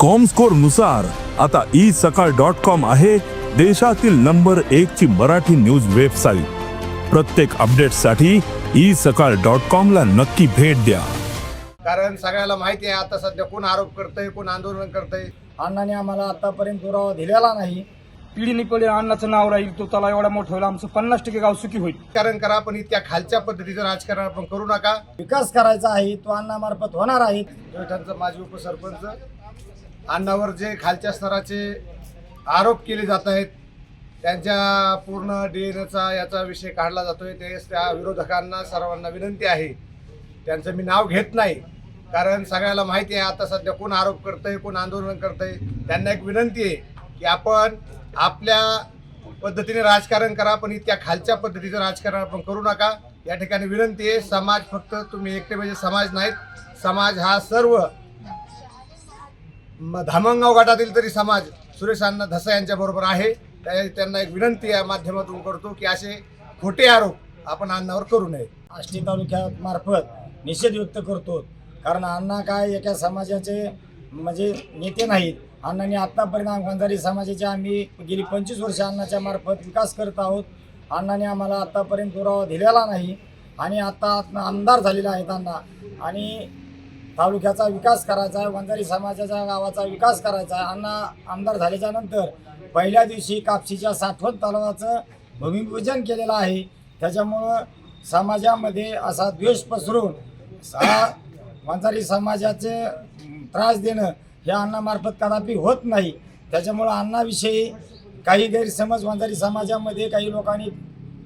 कॉमस्कोरनुसार आता ई सकाळ dot com आहे देशातील नंबर एक ची मराठी न्यूज वेबसाईट प्रत्येक अपडेटसाठी ई सकाळ डॉट कॉम ला नक्की भेट द्या. कारण सगळ्याला माहिती आहे आता सध्या कोण आरोप करतंय कोण आंदोलन करतंय. अण्णाने आम्हाला आतापर्यंत दुरावा दिलेला नाही. पिढीने पिढी अण्णाचं नाव राहील तो त्याला एवढा मोठा होईल आमचं पन्नास टक्के गाव सुखी होईल. राजकारण करा पण इतक्या खालच्या पद्धतीचं राजकारण आपण करू नका. विकास करायचा आहे तो अण्णामार्फत होणार आहे. माजी उपसरपंच अण्णावर जे खालच्या स्तराचे आरोप केले जात आहेत त्यांच्या पूर्ण डीएनएचा याचा विषय काढला जातोय. ते त्या विरोधकांना सर्वांना विनंती आहे. त्यांचं मी नाव घेत नाही कारण सगळ्याला माहिती आहे आता सध्या कोण आरोप करतंय कोण आंदोलन करतंय त्यांना एक विनंती आहे की आपण आपल्या पद्धतीने राजकारण करा पण इतक्या खालच्या पद्धतीचं राजकारण आपण करू नका. या ठिकाणी विनंती आहे समाज फक्त तुम्ही एकटे म्हणजे समाज नाहीत. समाज हा सर्व धामणगाव गटातील तरी समाज सुरेश अण्णा धसा यांच्या बरोबर आहे. त्या- त्यांना एक विनंती या माध्यमातून करतो की असे खोटे आरोप आपण अण्णावर करू नये. आष्टी तालुक्यात मार्फत निषेध व्यक्त करतो. कारण अण्णा काय एका समाजाचे म्हणजे नेते नाहीत. अण्णांनी आत्तापर्यंत गांधारी समाजाचे आम्ही गेली पंचवीस वर्ष अण्णाच्या मार्फत विकास करत आहोत. अण्णाने आम्हाला आत्तापर्यंत पुरावा दिलेला नाही. आणि आता आमदार झालेला आहेत अण्णा. आणि तालुक्याचा विकास करायचा आहे वंजारी समाजाच्या गावाचा विकास करायचा आहे. अण्णा आमदार झाल्याच्यानंतर पहिल्या दिवशी कापशीच्या साठवण तलावाचं भूमिपूजन केलेलं आहे. त्याच्यामुळं समाजामध्ये असा द्वेष पसरून सा वंजारी समाजाचे त्रास देणं हे अण्णामार्फत कदापि होत नाही. त्याच्यामुळं अण्णाविषयी काही गैरसमज वंजारी समाजामध्ये काही लोकांनी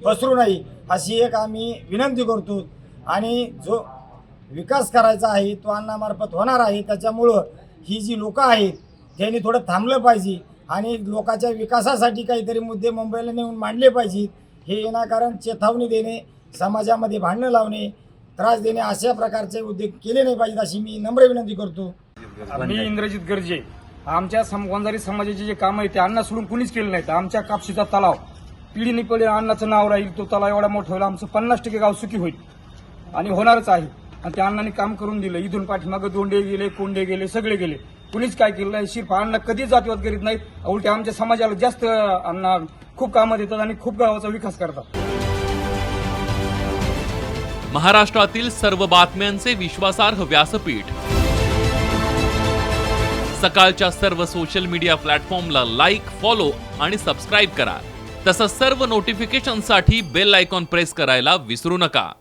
पसरू नाही अशी एक आम्ही विनंती करतो. आणि जो विकास करायचा आहे तो अण्णामार्फत होणार आहे. त्याच्यामुळं ही जी लोकं आहेत त्यांनी थोडं थांबलं पाहिजे आणि लोकांच्या विकासासाठी काहीतरी मुद्दे मुंबईला नेऊन मांडले पाहिजेत. हे विनाकारण चेतावणी देणे समाजामध्ये भांडणं लावणे त्रास देणे अशा प्रकारचे उद्योग केले नाही पाहिजेत अशी मी नम्र विनंती करतो. मी इंद्रजित गर्जे. आमच्या सम गोंजारी समाजाचे जे काम आहे ते अण्णा सोडून कुणीच केलं नाही आमच्या कापशीचा तलाव. पिढीने पिढी अण्णाचं नाव राहील तो तलाव एवढा मोठा होईल आमचं पन्नास टक्के गाव सुखी होईल. आणि होणारच आहे. आणि त्या अण्णांनी काम करून दिलं. इथून पाठीमागं दोंडे गेले कोंडे गेले सगळे गेले. कुणीच काय केलं नाही. शिरपा अण्णा कधीच जातीवाद करीत नाहीत. उलटे आमच्या समाजाला जास्त अण्णा खूप कामं देतात आणि खूप गावाचा विकास करतात. महाराष्ट्रातील सर्व बातम्यांचे विश्वासार्ह व्यासपीठ. सकाळच्या सर्व सोशल मीडिया प्लॅटफॉर्मला लाईक फॉलो आणि सबस्क्राईब करा. तसंच सर्व नोटिफिकेशनसाठी बेल आयकॉन प्रेस करायला विसरू नका.